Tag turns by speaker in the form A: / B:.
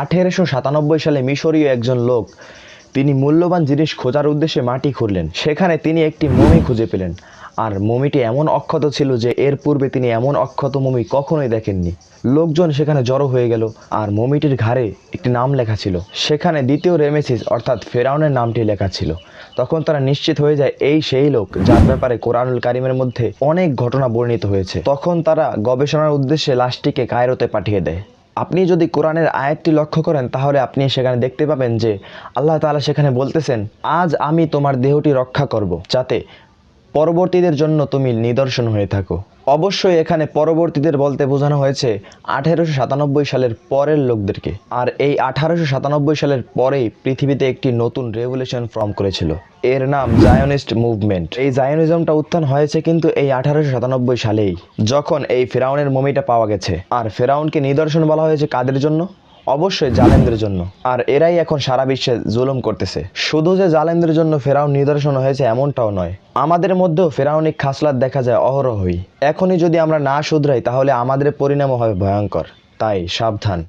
A: আঠেরোশো সাতানব্বই সালে মিশরীয় একজন লোক, তিনি মূল্যবান জিনিস খোঁজার উদ্দেশ্যে মাটি খুঁড়লেন। সেখানে তিনি একটি মমি খুঁজে পেলেন। আর মমিটি এমন অক্ষত ছিল যে এর পূর্বে তিনি এমন অক্ষত মমি কখনোই দেখেননি। লোকজন সেখানে জড়ো হয়ে গেল, আর মমিটির ঘাড়ে একটি নাম লেখা ছিল। সেখানে দ্বিতীয় রেমেসিস অর্থাৎ ফেরাউনের নামটি লেখা ছিল। তখন তারা নিশ্চিত হয়ে যায়, এই সেই লোক, যার ব্যাপারে কোরআনুল কারিমের মধ্যে অনেক ঘটনা বর্ণিত হয়েছে। তখন তারা গবেষণার উদ্দেশ্যে লাশটিকে কায়রোতে পাঠিয়ে দেয়। আপনি যদি কোরআনের আয়াতটি লক্ষ্য করেন, তাহলে আপনি সেখানে দেখতে পাবেন যে আল্লাহ তালা সেখানে বলতেছেন, আজ আমি তোমার দেহটি রক্ষা করব, যাতে পরবর্তীদের জন্য তুমি নিদর্শন হয়ে থাকো। অবশ্যই এখানে পরবর্তীদের বলতে বোঝানো হয়েছে আঠেরোশো সাতানব্বই সালের পরের লোকদেরকে। আর এই আঠারোশো সাতানব্বই সালের পরেই পৃথিবীতে একটি নতুন রেভলিউশন ফর্ম করেছিল। এর নাম জায়নিস্ট মুভমেন্ট। এই জায়নিজমটা উত্থান হয়েছে কিন্তু এই আঠারোশো সাতানব্বই সালেই, যখন এই ফেরাউনের মমিটা পাওয়া গেছে। আর ফেরাউনকে নিদর্শন বলা হয়েছে কাদের জন্য? অবশ্যই জালেমদের জন্য। আর এরাই এখন সারা বিশ্বে জুলুম করতেছে। শুধু যে জালেমদের জন্য ফেরাউন নিদর্শন হয়েছে এমনটাও নয়। আমাদের মধ্যেও ফেরাউনিক খাসলাত দেখা যায় অহরহই। এখনই যদি আমরা না শুধরাই, তাহলে আমাদের পরিণামও হবে ভয়ঙ্কর। তাই সাবধান।